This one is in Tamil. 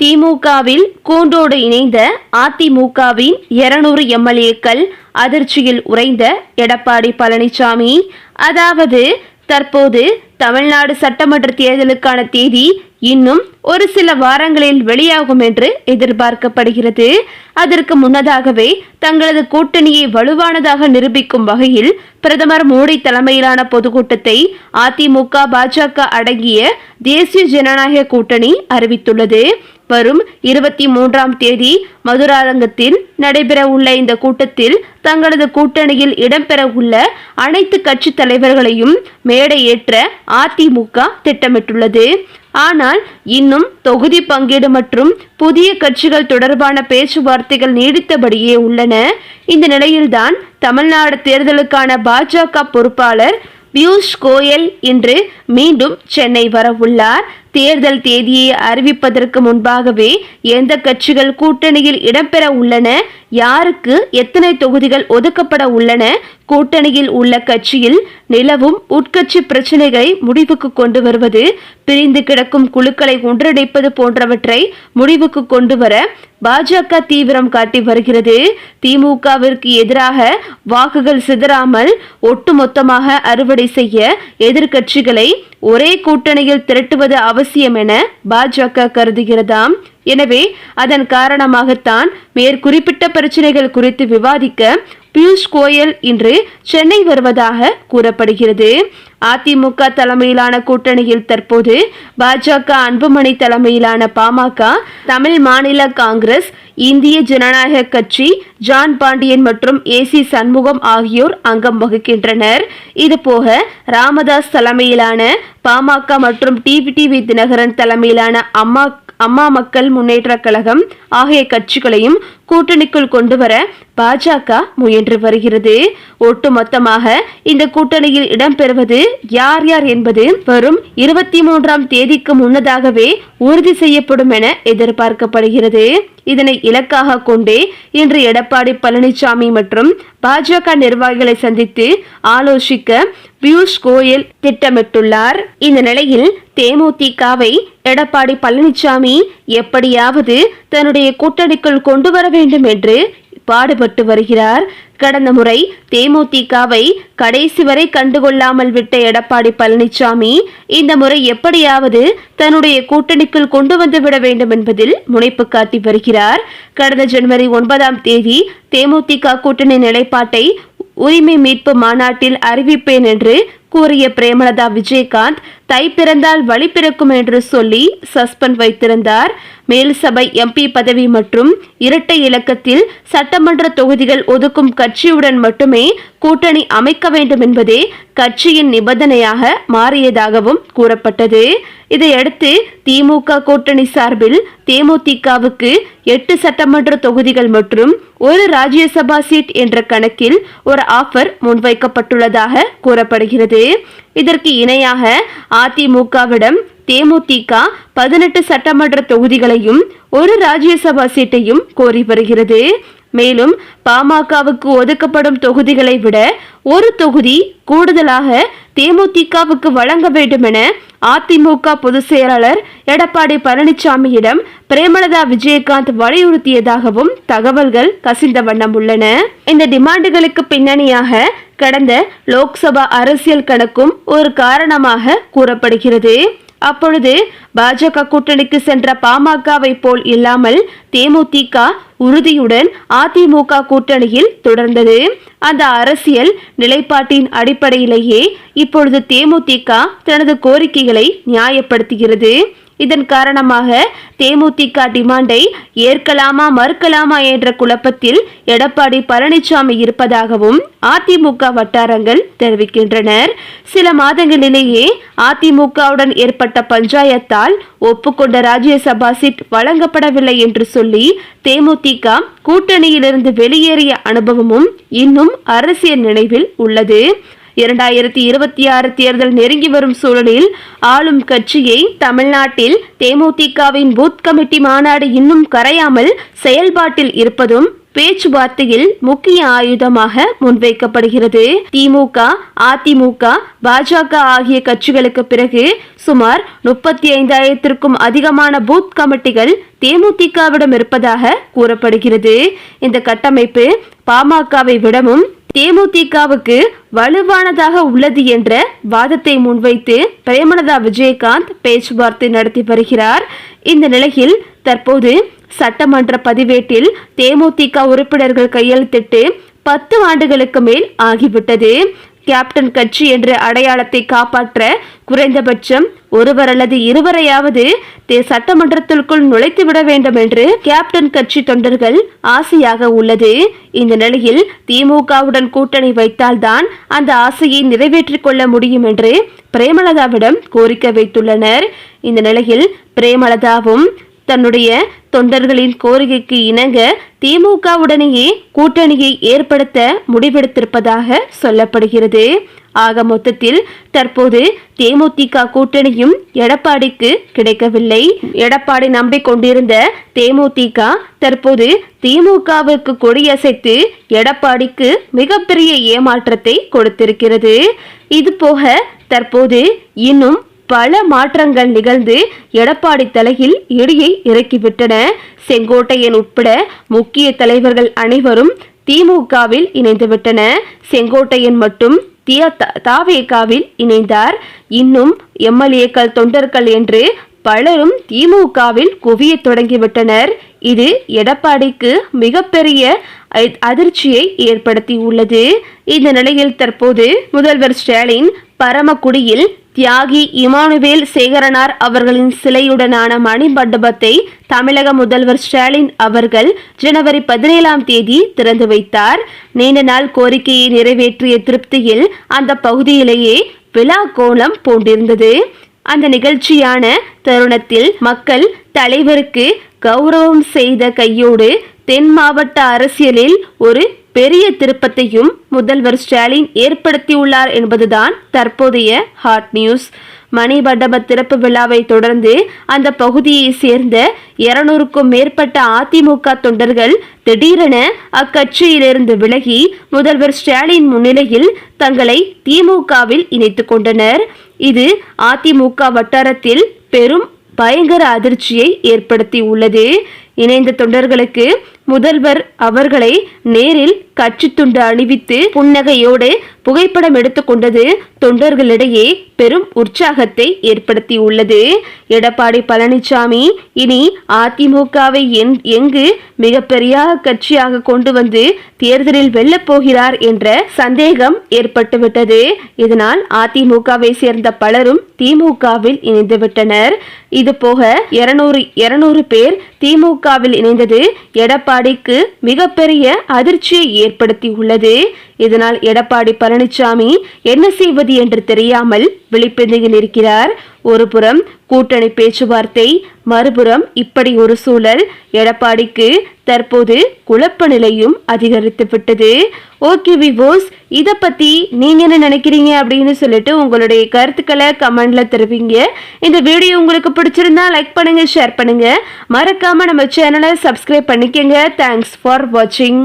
திமுகவில் கூண்டோடு இணைந்த அதிமுகவின் இருநூறு எம்எல்ஏக்கள் அதிர்ச்சியில் உறைந்த எடப்பாடி பழனிசாமி. அதாவது தற்போது தமிழ்நாடு சட்டமன்ற தேர்தலுக்கான தேதி இன்னும் ஒரு சில வாரங்களில் வெளியாகும் என்று எதிர்பார்க்கப்படுகிறது. அதற்கு முன்னதாகவே தங்களது கூட்டணியை வலுவானதாக நிரூபிக்கும் வகையில் பிரதமர் மோடி தலைமையிலான பொதுக்கூட்டத்தை அதிமுக பாஜக அடங்கிய தேசிய ஜனநாயக கூட்டணி அறிவித்துள்ளது. வரும் இருபத்தி மூன்றாம் தேதி மதுராரங்கத்தில் நடைபெற உள்ள இந்த கூட்டத்தில் தங்களது கூட்டணியில் இடம்பெற உள்ள அனைத்து கட்சி தலைவர்களையும் மேடையேற்ற அதிமுக திட்டமிட்டுள்ளது. ஆனால் இன்னும் தொகுதி பங்கீடு மற்றும் புதிய கட்சிகள் தொடர்பான பேச்சுவார்த்தைகள் நீடித்தபடியே உள்ளன. இந்த நிலையில்தான் தமிழ்நாடு தேர்தலுக்கான பாஜக பொறுப்பாளர் பியூஷ் கோயல் இன்று மீண்டும் சென்னை வரவுள்ளார். தேர்தல் தேதியை அறிவிப்பதற்கு முன்பாகவே எந்த கட்சிகள் கூட்டணியில் இடம்பெற உள்ளன யாருக்கு எத்தனை தொகுதிகள் ஒதுக்கப்பட உள்ளன கூட்டணியில் உள்ள கட்சியில் நிலவும் உட்கட்சி பிரச்சனைகளை முடிவுக்கு கொண்டு வருவது பிரிந்து கிடக்கும் குழுக்களை ஒன்றிணைப்பது போன்றவற்றை முடிவுக்கு கொண்டு வர பாஜக தீவிரம் காட்டி வருகிறது. திமுகவிற்கு எதிராக வாக்குகள் சிதறாமல் ஒட்டுமொத்தமாக அறுவடை செய்ய எதிர்கட்சிகளை ஒரே கூட்டணியில் திரட்டுவது அவசியம். அவசியம் என பாஜக கருதுகிறதாம். எனவே அதன் காரணமாகத்தான் மேற்குறிப்பிட்ட பிரச்சனைகள் குறித்து விவாதிக்க பியூஷ் கோயல் இன்று சென்னை வருவதாக கூறப்படுகிறது. அதிமுக தலைமையிலான கூட்டணியில் தற்போது பாஜக அன்புமணி தலைமையிலான பாமக தமிழ் மாநில காங்கிரஸ் இந்திய ஜனநாயக கட்சி ஜான் பாண்டியன் மற்றும் ஏசி சண்முகம் ஆகியோர் அங்கம் வகிக்கின்றனர். இதுபோக ராமதாஸ் தலைமையிலான பாமக மற்றும் டிவி தினகரன் தலைமையிலான அம்மா அம்மா மக்கள் முன்னேற்ற கழகம் ஆகிய கட்சிகளையும் கூட்டணிக்குள் கொண்டு வர பாஜக முயன்று வருகிறது. ஒட்டுமொத்தமாக இந்த கூட்டணியில் இடம்பெறுவது யார் யார் என்பது வரும் இருபத்தி மூன்றாம் தேதிக்கு முன்னதாகவே உறுதி செய்யப்படும் என எதிர்பார்க்கப்படுகிறது. இதனை இலக்காக கொண்டே இன்று எடப்பாடி பழனிசாமி மற்றும் பாஜக நிர்வாகிகளை சந்தித்து ஆலோசிக்க பியூஷ் கோயல் திட்டமிட்டுள்ளார். இந்த நிலையில் தேமுதிகவை எடப்பாடி பழனிசாமி எப்படியாவது தன்னுடைய கூட்டணிக்குள் கொண்டு வர வேண்டும் என்று பாடுபட்டு வருகிறார். கடந்த முறை தேமுதிகவை கடைசி வரை கண்டுகொள்ளாமல் விட்ட எடப்பாடி பழனிசாமி இந்த முறை எப்படியாவது தன்னுடைய கூட்டணிக்குள் கொண்டு வந்து விட வேண்டும் என்பதில் முனைப்பு காட்டி வருகிறார். கடந்த ஜனவரி ஒன்பதாம் தேதி தேமுதிக கூட்டணி நிலைப்பாட்டை உரிமை மீட்பு மாநாட்டில் அறிவிப்பேன் என்று கூறிய பிரேமலதா விஜயகாந்த் தை பிறந்தால் வழி பிறக்கும் என்று சொல்லி சஸ்பெண்ட் வைத்திருந்தார். மேல் சபை எம்பி பதவி மற்றும் இரட்டை இலக்கத்தில் சட்டமன்ற தொகுதிகள் ஒதுக்கும் கட்சியுடன் மட்டுமே கூட்டணி அமைக்க வேண்டும் என்பதே கட்சியின் நிபந்தனையாக மாறியதாகவும் கூறப்பட்டது. இதையடுத்து திமுக கூட்டணி சார்பில் தேமுதிகவுக்கு எட்டு சட்டமன்ற தொகுதிகள் மற்றும் ஒரு ராஜ்யசபா சீட் என்ற கணக்கில் ஒரு ஆஃபர் முன்வைக்கப்பட்டுள்ளதாக கூறப்படுகிறது. இதற்கு இணையாக அதிமுகவிடம் தேமுதிக பதினெட்டு சட்டமன்ற தொகுதிகளையும் ஒரு ராஜ்யசபா சீட்டையும் கோரி வருகிறது. மேலும் பாமகவுக்கு ஒதுக்கப்படும் தொகுதிகளை விட ஒரு தொகுதி கூடுதலாக தேமுதிகவுக்கு வழங்க வேண்டும் என அதிமுக பொதுச் செயலாளர் எடப்பாடி பழனிசாமியிடம் பிரேமலதா விஜயகாந்த் வலியுறுத்தியதாகவும் தகவல்கள் கசிந்த வண்ணம் உள்ளன. இந்த டிமாண்டுகளுக்கு பின்னணியாக கடந்த லோக்சபா அரசியல் கணக்கும் ஒரு காரணமாக கூறப்படுகிறது. அப்பொழுது பாஜக கூட்டணிக்கு சென்ற பாமகவை போல் இல்லாமல் தேமுதிக உறுதியுடன் அதிமுக கூட்டணியில் தொடர்ந்தது. அந்த அரசியல் நிலைப்பாட்டின் அடிப்படையிலேயே இப்பொழுது தேமுதிக தனது கோரிக்கைகளை நியாயப்படுத்துகிறது. இதன் காரணமாக தேமுதிக டிமாண்டை ஏற்கலாமா மறுக்கலாமா என்ற குழப்பத்தில் எடப்பாடி பழனிசாமி இருப்பதாகவும் அதிமுக வட்டாரங்கள் தெரிவிக்கின்றனர். சில மாதங்களிலேயே அதிமுகவுடன் ஏற்பட்ட பஞ்சாயத்தால் ஒப்புக்கொண்ட ராஜ்யசபா சீட் வழங்கப்படவில்லை என்று சொல்லி தேமுதிக கூட்டணியிலிருந்து வெளியேறிய அனுபவமும் இன்னும் அரசியல் நினைவில் உள்ளது. இரண்டாயிரத்தி இருபத்தி ஆறு தேர்தல் நெருங்கி வரும் சூழலில் ஆளும் கட்சியை தமிழ்நாட்டில் தேமுதிகவின் பூத் கமிட்டி மாநாடு இன்னும் கரையாமல் செயல்பாட்டில் இருப்பதும் பேச்சுவார்த்தையில் முக்கிய ஆயுதமாக முன்வைக்கப்படுகிறது. திமுக அதிமுக பாஜக ஆகிய கட்சிகளுக்கு பிறகு சுமார் முப்பத்தி ஐந்தாயிரத்திற்கும் அதிகமான பூத் கமிட்டிகள் தேமுதிகவிடம் இருப்பதாக கூறப்படுகிறது. இந்த கட்டமைப்பு பாமகவை விடவும் தேமுதிகவுக்கு வலுவானதாக உள்ளது என்ற வாதத்தை முன்வைத்து பிரேமலதா விஜயகாந்த் பேச்சுவார்த்தை நடத்தி வருகிறார். இந்த நிலையில் தற்போது சட்டமன்ற பதிவேட்டில் தேமுதிக உறுப்பினர்கள் கையெழுத்திட்டு பத்து ஆண்டுகளுக்கு மேல் ஆகிவிட்டது. கேப்டன் கட்சி என்ற அடையாளத்தை காப்பாற்ற குறைந்தபட்சம் ஒருவர் அல்லது இருவரையாவது தே சட்டமன்றத்திற்குள் நுழைத்து விட வேண்டும் என்று கேப்டன் கட்சி தொண்டர்கள் ஆசையாக உள்ளது. இந்த நிலையில் திமுகவுடன் கூட்டணி வைத்தால்தான் அந்த ஆசையை நிறைவேற்றிக் கொள்ள முடியும் என்று பிரேமலதாவிடம் கோரிக்கை வைத்துள்ளனர். இந்த நிலையில் பிரேமலதாவும் தன்னுடைய தொண்டர்களின் கோரிக்கைக்கு இணங்க திமுகவுடனேயே கூட்டணியை ஏற்படுத்த முடிவெடுத்திருப்பதாக சொல்லப்படுகிறது. ஆக மொத்தத்தில் தற்போது தேமுதிக கூட்டணியும் எடப்பாடிக்கு கிடைக்கவில்லை. எடப்பாடி நம்பிக்கொண்டிருந்த தேமுதிக தற்போது திமுகவிற்கு கொடியசைத்து எடப்பாடிக்கு மிகப்பெரிய ஏமாற்றத்தை கொடுத்திருக்கிறது. இது போக தற்போது இன்னும் பல மாற்றங்கள் நிகழ்ந்து எடப்பாடி தலையில் இடியை இறக்கிவிட்டன. செங்கோட்டையன் உட்பட முக்கிய தலைவர்கள் அனைவரும் திமுகவில் இணைந்துவிட்டன. செங்கோட்டையன் மட்டும் தாவேகாவில் இணைந்தார். இன்னும் எம்எல்ஏக்கள் தொண்டர்கள் என்று பலரும் திமுகவில் குவிய தொடங்கிவிட்டனர். இது எடப்பாடிக்கு மிகப்பெரிய அதிர்ச்சியை ஏற்படுத்தி உள்ளது இந்த நிலையில் தற்போது முதல்வர் ஸ்டாலின் பரமக்குடியில் தியாகி இமானுவேல் சேகரனார் அவர்களின் சிலையுடனான மணிமண்டபத்தை தமிழக முதல்வர் ஸ்டாலின் அவர்கள் ஜனவரி பதினேழாம் தேதி திறந்து வைத்தார். நீண்ட நாள் கோரிக்கையை நிறைவேற்றிய திருப்தியில் அந்த பகுதியிலேயே விழா கோலம் பூண்டிருந்தது. அந்த நிகழ்ச்சியான தருணத்தில் மக்கள் தலைவருக்கு கௌரவம் செய்த கையோடு தென் மாவட்ட அரசியலில் ஒரு பெரிய திருப்பத்தையும் முதல்வர் ஸ்டாலின் ஏற்படுத்தியுள்ளார் என்பதுதான் தற்போதைய ஹாட் நியூஸ். மணிமண்டப திறப்பு விழாவை தொடர்ந்து அந்த பகுதியை சேர்ந்த இருநூறுக்கும் மேற்பட்ட அதிமுக தொண்டர்கள் திடீரென அக்கட்சியிலிருந்து விலகி முதல்வர் ஸ்டாலின் முன்னிலையில் தங்களை திமுகவில் இணைத்துக் கொண்டனர். இது அதிமுக வட்டாரத்தில் பெரும் பயங்கர அதிர்ச்சியை ஏற்படுத்தி உள்ளது இணைந்த தொண்டர்களுக்கு முதல்வர் அவர்களை நேரில் கட்சி துண்டு அணிவித்து புன்னகையோடு புகைப்படம் எடுத்துக்கொண்டது தொண்டர்களிடையே பெரும் உற்சாகத்தை ஏற்படுத்தியுள்ளது. எடப்பாடி பழனிசாமி இனி அதிமுகவை எங்கு மிகப்பெரிய கட்சியாக கொண்டு வந்து தேர்தலில் வெல்லப் போகிறார் என்ற சந்தேகம் ஏற்பட்டுவிட்டது. இதனால் அதிமுகவை சேர்ந்த பலரும் திமுகவில் இணைந்துவிட்டனர். இது போக இருநூறு இருநூறு பேர் திமுகவில் இணைந்தது எடப்பாடி எடப்பாடிக்கு மிகப்பெரிய அதிர்ச்சியை ஏற்படுத்தி உள்ளது இதனால் எடப்பாடி பழனிசாமி என்ன செய்வது என்று தெரியாமல் விழிப்பெந்தையில் இருக்கிறார். ஒருபுறம் கூட்டணி பேச்சுவார்த்தை மறுபுறம் இப்படி ஒரு சூழல். எடப்பாடிக்கு தற்போது குழப்ப நிலையும் அதிகரித்து விட்டது. ஓகே விவோஸ் இதை பற்றி நீங்கள் என்ன நினைக்கிறீங்க அப்படின்னு சொல்லிட்டு உங்களுடைய கருத்துக்களை கமெண்ட்ல தருவீங்க. இந்த வீடியோ உங்களுக்கு பிடிச்சிருந்தா லைக் பண்ணுங்க ஷேர் பண்ணுங்க. மறக்காம நம்ம சேனலை சப்ஸ்கிரைப் பண்ணிக்கங்க. தேங்க்ஸ் ஃபார் வாட்சிங்